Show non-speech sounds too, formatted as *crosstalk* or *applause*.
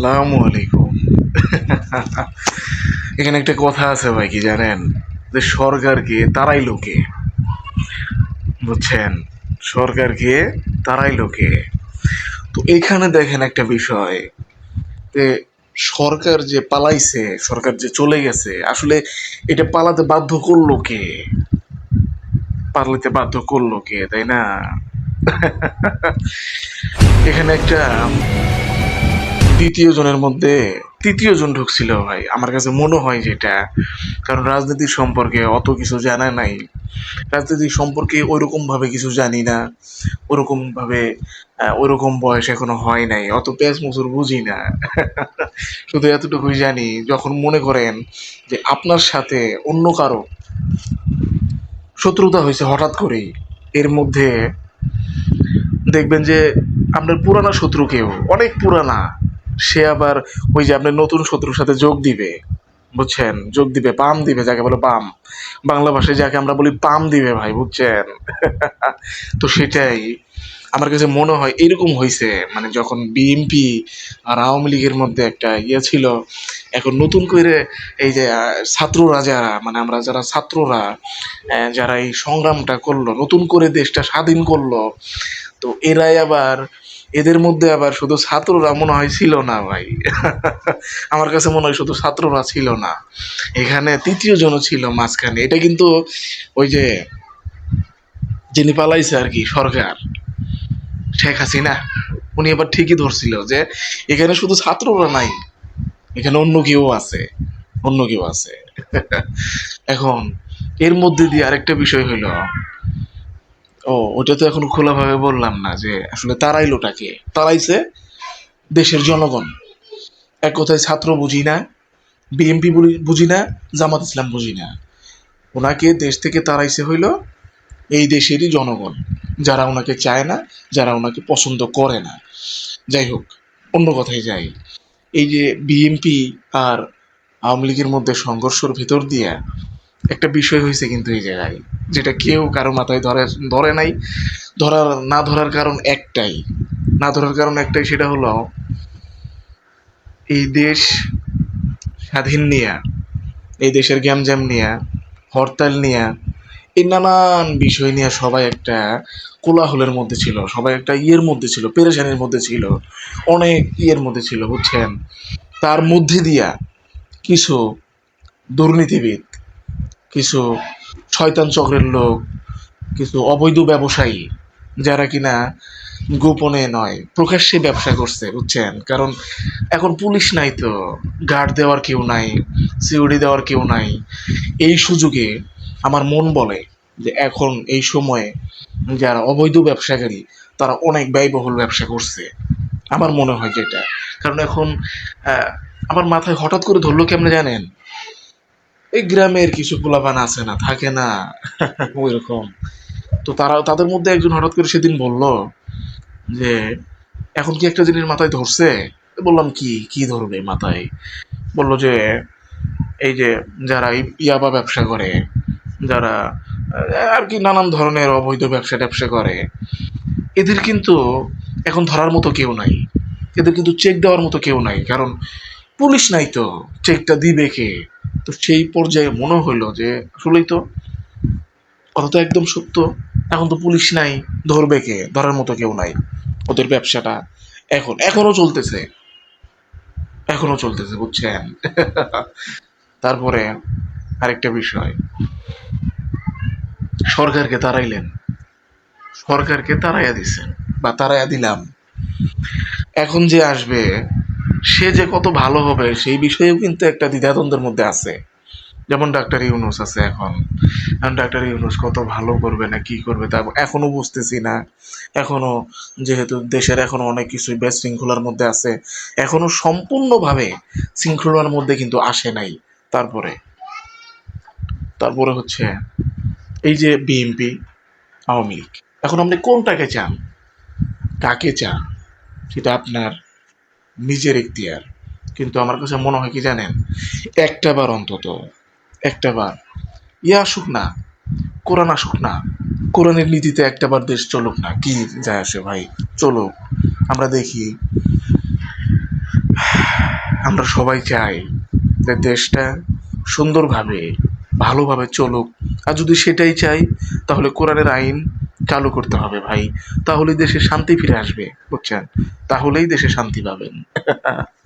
আসসালামু আলাইকুম। এখানে একটা কথা আছে ভাই, কি জানেন? যে সরকারকে তারাই লোকে। বুঝছেন? সরকারকে তারাই লোকে। তো এখানে দেখেন একটা বিষয়, যে সরকার যে পালাইছে, সরকার যে চলে গেছে, আসলে এটা পালাতে বাধ্য করল কে? পালাতে বাধ্য করল কে? তাই না? এখানে একটা দ্বিতীয় জনের মধ্যে তৃতীয় জন ঢুকছিল ভাই। আমার কাছে মনে হয় যেটা। কারণ রাজনীতি সম্পর্কে অত কিছু জানা নাই। রাজনীতি সম্পর্কে ওইরকম ভাবে কিছু জানি না। ওরকম ভাবে আহ, ওইরকম বয়স এখনও হয় নাই। অত পেঁচ মুসুর বুঝি না। শুধু এতটুকুই জানি যখন মনে করেন যে আপনার সাথে অন্য কারও শত্রুতা হয়েছে হঠাৎ করেই এর মধ্যে দেখবেন যে আপনার পুরানা শত্রু কেউ অনেক পুরানা। সে আবার ওই যে আপনি নতুন শত্রুর সাথে যোগ দিবে, বুঝছেন? যোগ দিবে, পাম দিবে, যাকে বলে পাম। বাংলা ভাষায় যাকে আমরা বলি পাম দিবে ভাই, বুঝছেন? *laughs* তো সেটাই। আমার কাছে মনে হয় এরকম হয়েছে মানে যখন বিএনপি আর আওয়ামী লীগের মধ্যে একটা ইয়ে ছিল, এখন নতুন করে এই যে ছাত্ররা যারা মানে আমরা যারা ছাত্ররা যারা এই সংগ্রামটা করল, নতুন করে দেশটা স্বাধীন করল, তো এরাই আবার এদের মধ্যে আবার শুধু ছাত্ররা মনে হয় ছিল না ভাই। *laughs* আমার কাছে মনে হয় শুধু ছাত্ররা ছিল না। এখানে তৃতীয় জনও ছিল মাঝখানে। এটা কিন্তু ওই যে যিনি পালাইছে আর কি, সরকার, শেখ হাসিনা, উনি এবার ঠিকই ধরছিল যে এখানে শুধু ছাত্ররা নাই, এখানে অন্য কেউ আছে, অন্য কেউ আছে। *laughs* এখন এর মধ্যে দিয়ে আরেকটা বিষয় হইল ও, ওটা তো এখন খোলাভাবে বললাম না যে আসলে তারাইলোটাকে তারাইছে দেশের জনগণ। এক কথায় ছাত্র বুঝি না বিএমপি বুঝি না, জামাত ইসলাম বুঝি না। ওনাকে দেশ থেকে তাড়াইছে হইল এই দেশেরই জনগণ, যারা ওনাকে চায় না, যারা ওনাকে পছন্দ করে না। যাই হোক, অন্য কথায় যাই। এই যে বিএমপি আর আওয়ামী লীগের মধ্যে সংঘর্ষের ভেতর দিয়ে একটা বিষয় হয়েছে কিন্তু এই জায়গায়, যেটা কেউ কারও মাথায় ধরে ধরে নাই, ধরার, না ধরার কারণ একটাই। না ধরার কারণ একটাই সেটা হলো, এই দেশ স্বাধীন নিয়ে, এই দেশের গ্যামজ্যাম নিয়ে, হরতাল নিয়ে, এই নানান বিষয় নিয়ে সবাই একটা কোলাহলের মধ্যে ছিল, সবাই একটা ইয়ের মধ্যে ছিল, পেরেশানির মধ্যে ছিল, অনেক ইয়ের মধ্যে ছিল, বুঝছেন? তার মধ্যে দিয়া কিছু দুর্নীতিবিদ কিছু শয়তান চক্রের লোক, কিছু অবৈধ ব্যবসায়ী, যারা কিনা গোপনে নয়, প্রকাশ্যে ব্যবসা করছে, বুঝছেন? কারণ এখন পুলিশ নাই তো, গার্ড দেওয়ার কেউ নাই সিউড়ি দেওয়ার কেউ নাই। এই সুযোগে আমার মন বলে যে এখন এই সময়ে যারা অবৈধ ব্যবসাকারী, তারা অনেক ব্যয়বহুল ব্যবসা করছে। আমার মনে হয় যেটা কারণ এখন আমার মাথায় হঠাৎ করে ধরলো কেমনে জানেন? এই গ্রামের কিছু পোলাপান আছে না থাকে না। *laughs* ওই রকম তো তারা তাদের মধ্যে একজন হঠাৎ করে সেদিন বলল যে এখন কি একটা জিনিস মাথায় ধরছে? বললাম কি কি ধরবে মাথায়? বলল যে এই যে যারা ইয়াবা ব্যবসা করে যারা আর কি নানান ধরনের অবৈধ ব্যবসা ট্যাবসা করে এদের কিন্তু এখন ধরার মতো কেউ নাই। এদের কিন্তু চেক দেওয়ার মতো কেউ নাই কারণ পুলিশ নাই তো। চেকটা দিবে কে? তো সেই পর্যায়ে মনে হলো যে, আসলেই তো কথা তো একদম সত্য। এখন তো পুলিশ নাই, ধরবে কে? ধরার মতো কেউ নাই। ওদের ব্যবসাটা এখন এখনও চলতেছে। এখনও চলতেছে, বুঝছেন? *laughs* তারপরে আরেকটা বিষয়। সরকারকে তাড়াইলেন। সরকারকে তাড়াইয়া দিছেন, বা তাড়াইয়া দিলাম। এখন যে আসবে, সে যে কত ভালো হবে, সেই বিষয়েও কিন্তু একটা দ্বিধাদ্বন্দ্বের মধ্যে আছে। যেমন ডাক্তার ইউনুস আছে এখন। এখন ডাক্তার ইউনুস কত ভালো করবে না, কি করবে তা এখনও বুঝতেছি না। এখনও যেহেতু দেশের এখনও অনেক কিছুই বেশৃঙ্খলার মধ্যে আছে, এখনও সম্পূর্ণভাবে শৃঙ্খলার মধ্যে কিন্তু আসে নাই তারপরে। তারপরে হচ্ছে এই যে বিএনপি, আওয়ামী লীগ। এখন আপনি কোনটাকে চান? কাকে চান? সেটা আপনার নিজের এখতিয়ার। কিন্তু আমার কাছে মনে হয় কি জানেন, একটা বার অন্তত একটা বার। ইয়ে আসুক না, কোরআন আসুক না, কোরআনের নীতিতে একটা বার দেশ চলুক না, কি যায় আসে ভাই? চলুক। আমরা দেখি, আমরা সবাই চাই যে দেশটা সুন্দরভাবে, ভালোভাবে চলুক। আর যদি সেটাই চাই, তাহলে কোরআনের আইন চালু করতে হবে ভাই। তাহলে দেশে শান্তি ফিরে আসবে, বুঝছেন? তাহলেই দেশে শান্তি পাবেন। *laughs*